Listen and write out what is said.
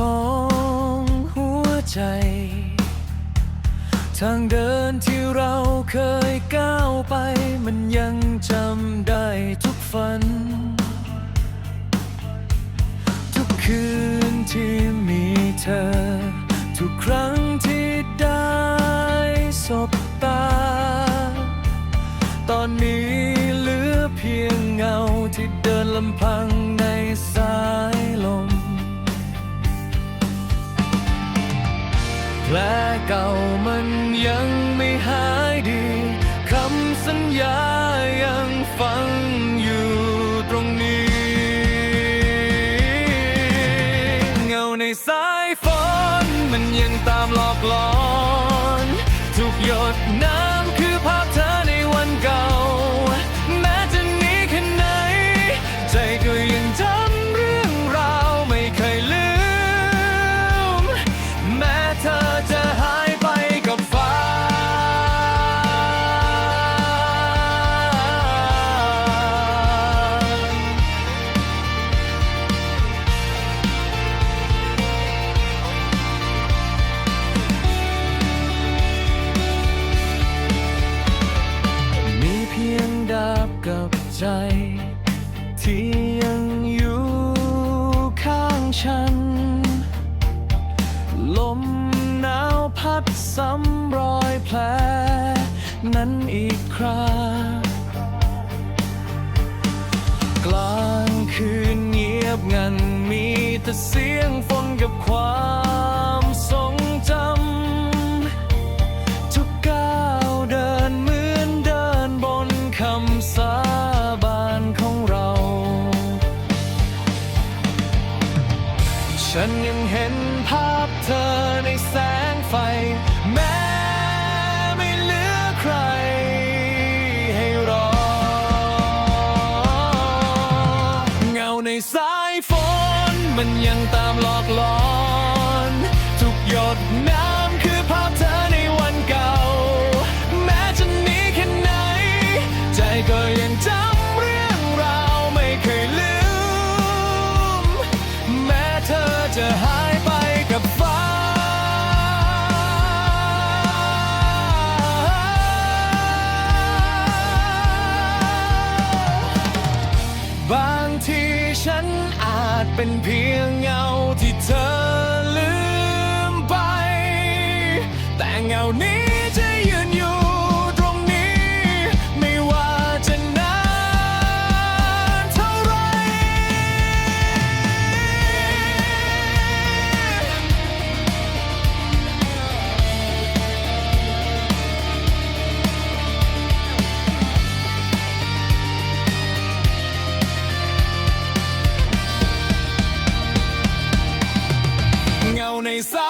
ของหัวใจ ทางเดินที่เราเคยก้าวไป มันยังจำได้ทุกฝัน ทุกคืนที่มีเธอ ทุกครั้งที่ได้สบตา ตอนนี้ ในสายฝนมันยังตามหลอกหลอน ทุกหยดน้ำคือภาพเธอในวันเก่า ฉัน ลมหนาวพัดซ้ำรอยแผล นั้นอีกครากลางคืนเงียบงันมีแต่เสียงฝน ฉันยังเห็นภาพเธอในแสงไฟ แม้ไม่เหลือใครให้รอ เงาในสายฝน มันยังตามหลอกหลอน ทุกหยด เป็นเพียงเงา Lisa.